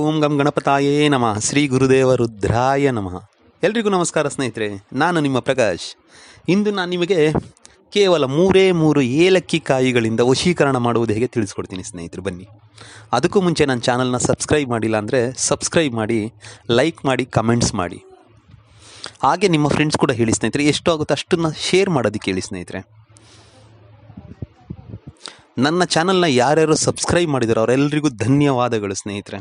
ಓಂ ಗಂ ಗಣಪತಾಯೇ ನಮಃ. ಶ್ರೀ ಗುರುದೇವ ರುದ್ರಾಯ ನಮಃ. ಎಲ್ರಿಗೂ ನಮಸ್ಕಾರ ಸ್ನೇಹಿತರೆ, ನಾನು ನಿಮ್ಮ ಪ್ರಕಾಶ್. ಇಂದು ನಾನು ನಿಮಗೆ ಕೇವಲ ಮೂರೇ ಮೂರು ಏಲಕ್ಕಿ ಕಾಯಿಗಳಿಂದ ವಶೀಕರಣ ಮಾಡುವುದು ಹೇಗೆ ತಿಳಿಸ್ಕೊಡ್ತೀನಿ ಸ್ನೇಹಿತರು, ಬನ್ನಿ. ಅದಕ್ಕೂ ಮುಂಚೆ ನನ್ನ ಚಾನಲ್ನ ಸಬ್ಸ್ಕ್ರೈಬ್ ಮಾಡಿಲ್ಲ ಅಂದರೆ ಸಬ್ಸ್ಕ್ರೈಬ್ ಮಾಡಿ, ಲೈಕ್ ಮಾಡಿ, ಕಮೆಂಟ್ಸ್ ಮಾಡಿ. ಹಾಗೆ ನಿಮ್ಮ ಫ್ರೆಂಡ್ಸ್ ಕೂಡ ಹೇಳಿ ಸ್ನೇಹಿತರೆ, ಎಷ್ಟು ಆಗುತ್ತೋ ಅಷ್ಟನ್ನು ಶೇರ್ ಮಾಡೋದಕ್ಕೆ ಹೇಳಿ ಸ್ನೇಹಿತರೆ. ನನ್ನ ಚಾನಲ್ನ ಯಾರ್ಯಾರು ಸಬ್ಸ್ಕ್ರೈಬ್ ಮಾಡಿದಾರೋ ಅವರೆಲ್ಲರಿಗೂ ಧನ್ಯವಾದಗಳು ಸ್ನೇಹಿತರೆ.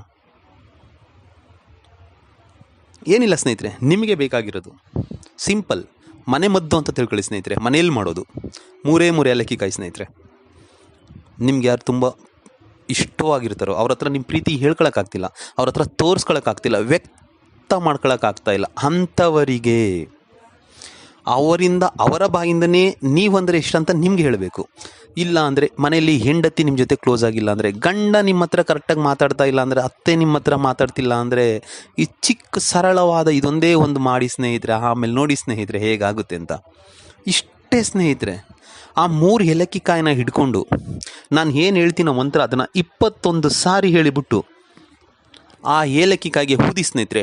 ಏನಿಲ್ಲ ಸ್ನೇಹಿತರೆ, ನಿಮಗೆ ಬೇಕಾಗಿರೋದು ಸಿಂಪಲ್, ಮನೆ ಮದ್ದು ಅಂತ ತಿಳ್ಕೊಳ್ಳಿ ಸ್ನೇಹಿತರೆ, ಮನೆಯಲ್ಲಿ ಮಾಡೋದು. ಮೂರೇ ಮೂರೇ ಏಲಕ್ಕಿ ಕಾಯಿ ಸ್ನೇಹಿತರೆ. ನಿಮ್ಗೆ ಯಾರು ತುಂಬ ಇಷ್ಟವಾಗಿರ್ತಾರೋ, ಅವ್ರ ಹತ್ರ ನಿಮ್ಮ ಪ್ರೀತಿ ಹೇಳ್ಕೊಳಕ್ಕಾಗ್ತಿಲ್ಲ, ಅವ್ರ ಹತ್ರ ತೋರಿಸ್ಕೊಳಕ್ಕಾಗ್ತಿಲ್ಲ, ವ್ಯಕ್ತ ಮಾಡ್ಕೊಳಕ್ಕಾಗ್ತಾ ಇಲ್ಲ, ಅಂಥವರಿಗೆ ಅವರಿಂದ ಅವರ ಬಾಯಿಂದನೇ ನೀವಂದರೆ ಇಷ್ಟ ಅಂತ ನಿಮ್ಗೆ ಹೇಳಬೇಕು. ಇಲ್ಲ ಅಂದರೆ ಮನೆಯಲ್ಲಿ ಹೆಂಡತಿ ನಿಮ್ಮ ಜೊತೆ ಕ್ಲೋಸ್ ಆಗಿಲ್ಲ ಅಂದರೆ, ಗಂಡ ನಿಮ್ಮ ಹತ್ರ ಕರೆಕ್ಟಾಗಿ ಮಾತಾಡ್ತಾ ಇಲ್ಲ ಅಂದರೆ, ಅತ್ತೆ ನಿಮ್ಮ ಹತ್ರ ಮಾತಾಡ್ತಿಲ್ಲ ಅಂದರೆ, ಈ ಚಿಕ್ಕ ಸರಳವಾದ ಇದೊಂದೇ ಒಂದು ಮಾಡಿ ಸ್ನೇಹಿತರೆ, ಆಮೇಲೆ ನೋಡಿ ಸ್ನೇಹಿತರೆ ಹೇಗಾಗುತ್ತೆ ಅಂತ. ಇಷ್ಟೇ ಸ್ನೇಹಿತರೆ, ಆ ಮೂರು ಏಲಕ್ಕಿ ಕಾಯಿನ ಹಿಡ್ಕೊಂಡು ನಾನು ಏನು ಹೇಳ್ತೀನೋ ಮಂತ್ರ ಅದನ್ನು ಇಪ್ಪತ್ತೊಂದು ಸಾರಿ ಹೇಳಿಬಿಟ್ಟು ಆ ಏಲಕ್ಕಿ ಕಾಯಿಗೆ ಹೂದಿ ಸ್ನೇಹಿತರೆ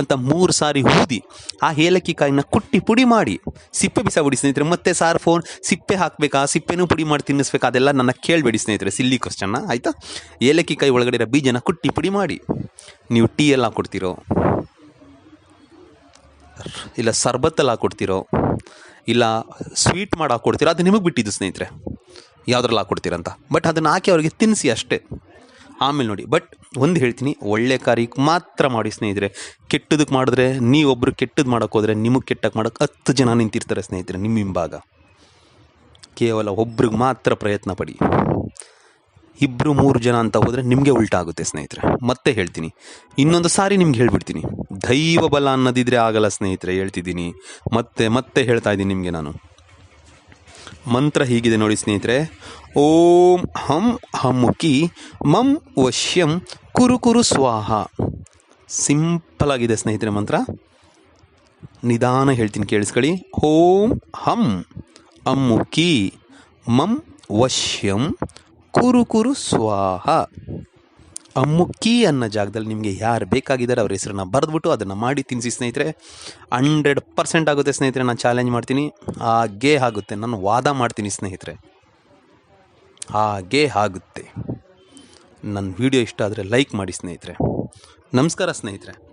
ಅಂತ ಮೂರು ಸಾರಿ ಊದಿ ಆ ಏಲಕ್ಕಿ ಕಾಯಿನ ಕುಟ್ಟಿ ಪುಡಿ ಮಾಡಿ. ಸಿಪ್ಪೆ ಬಿಸಾಬಿಡಿ ಸ್ನೇಹಿತರೆ, ಮತ್ತೆ ಸಾರ್ ಫೋನ್ ಸಿಪ್ಪೆ ಹಾಕಬೇಕಾ, ಸಿಪ್ಪೆನೂ ಪುಡಿ ಮಾಡಿ ತಿನ್ನಿಸ್ಬೇಕಾ, ಅದೆಲ್ಲ ನನ್ನ ಕೇಳಬೇಡಿ ಸ್ನೇಹಿತರೆ ಸಿಲ್ಲಿ ಕ್ವಶನ್ನ ಆಯಿತಾ? ಏಲಕ್ಕಿ ಕಾಯಿ ಒಳಗಡೆ ಇರೋ ಬೀಜನ ಕುಟ್ಟಿ ಪುಡಿ ಮಾಡಿ. ನೀವು ಟೀ ಎಲ್ಲ ಹಾಕ್ಕೊಡ್ತೀರೋ ಇಲ್ಲ ಸರ್ಬತ್ತಲ್ಲಿ ಹಾಕ್ಕೊಡ್ತೀರೋ ಇಲ್ಲ ಸ್ವೀಟ್ ಮಾಡಿ ಹಾಕ್ಕೊಡ್ತೀರೋ ಅದು ನಿಮಗೆ ಬಿಟ್ಟಿದ್ದು ಸ್ನೇಹಿತರೆ. ಯಾವುದ್ರಲ್ಲಿ ಹಾಕ್ಕೊಡ್ತೀರಂತ ಬಟ್ ಅದನ್ನು ಹಾಕಿ ಅವರಿಗೆ ತಿನ್ನಿಸಿ ಅಷ್ಟೇ. ಆಮೇಲೆ ನೋಡಿ ಬಟ್ ಒಂದು ಹೇಳ್ತೀನಿ, ಒಳ್ಳೆ ಕಾರ್ಯಕ್ಕೆ ಮಾತ್ರ ಮಾಡಿ ಸ್ನೇಹಿತರೆ. ಕೆಟ್ಟದಕ್ಕೆ ಮಾಡಿದ್ರೆ ನೀವೊಬ್ಬರು ಕೆಟ್ಟದ್ದು ಮಾಡೋಕೆ ಹೋದರೆ, ನಿಮಗೆ ಕೆಟ್ಟಕ್ಕೆ ಮಾಡೋಕೆ ಹತ್ತು ಜನ ನಿಂತಿರ್ತಾರೆ ಸ್ನೇಹಿತರೆ, ನಿಮ್ಮ ಹಿಂಭಾಗ. ಕೇವಲ ಒಬ್ರಿಗೆ ಮಾತ್ರ ಪ್ರಯತ್ನ ಪಡಿ. ಇಬ್ಬರು ಮೂರು ಜನ ಅಂತ ಹೋದರೆ ನಿಮಗೆ ಉಲ್ಟಾಗುತ್ತೆ ಸ್ನೇಹಿತರೆ. ಮತ್ತೆ ಹೇಳ್ತೀನಿ, ಇನ್ನೊಂದು ಸಾರಿ ನಿಮ್ಗೆ ಹೇಳ್ಬಿಡ್ತೀನಿ. ದೈವ ಬಲ ಅನ್ನೋದಿದ್ರೆ ಆಗಲ್ಲ ಸ್ನೇಹಿತರೆ, ಹೇಳ್ತಿದ್ದೀನಿ. ಮತ್ತೆ ಮತ್ತೆ ಹೇಳ್ತಾ ಇದ್ದೀನಿ ನಿಮಗೆ ನಾನು. ಮಂತ್ರ ಹೀಗಿದೆ ನೋಡಿ ಸ್ನೇಹಿತರೆ. ಓಂ ಹಂ ಹಮ್ಮುಕಿ ಮಂ ವಶ್ಯಂ ಕುರು ಕುರು ಸ್ವಾಹ. ಸಿಂಪಲ್ ಆಗಿದೆ ಸ್ನೇಹಿತರೆ ಮಂತ್ರ. ನಿಧಾನ ಹೇಳ್ತೀನಿ ಕೇಳಿಸ್ಕೊಳ್ಳಿ. ಓಂ ಹಂ ಅಮ್ಮುಕಿ ಮಂ ವಶ್ಯಂ ಕುರು ಕುರು ಸ್ವಾಹ. ಅಮ್ಮುಕ್ಕಿ ಅನ್ನೋ ಜಾಗದಲ್ಲಿ ನಿಮಗೆ ಯಾರು ಬೇಕಾಗಿದ್ದಾರೆ ಅವ್ರ ಹೆಸರನ್ನ ಬರೆದ್ಬಿಟ್ಟು ಅದನ್ನು ಮಾಡಿ ತಿನ್ನಿಸಿ ಸ್ನೇಹಿತರೆ. ಹಂಡ್ರೆಡ್ ಪರ್ಸೆಂಟ್ ಆಗುತ್ತೆ ಸ್ನೇಹಿತರೆ ನಾನು ಚಾಲೆಂಜ್ ಮಾಡ್ತೀನಿ. ಹಾಗೇ ಆಗುತ್ತೆ. ನಾನು ವಾದ ಮಾಡ್ತೀನಿ ಸ್ನೇಹಿತರೆ. ಹಾಗೇ ಆಗುತ್ತೆ. ನನ್ನ ವಿಡಿಯೋ ಇಷ್ಟ ಆದರೆ ಲೈಕ್ ಮಾಡಿ ಸ್ನೇಹಿತರೆ. ನಮಸ್ಕಾರ ಸ್ನೇಹಿತರೆ.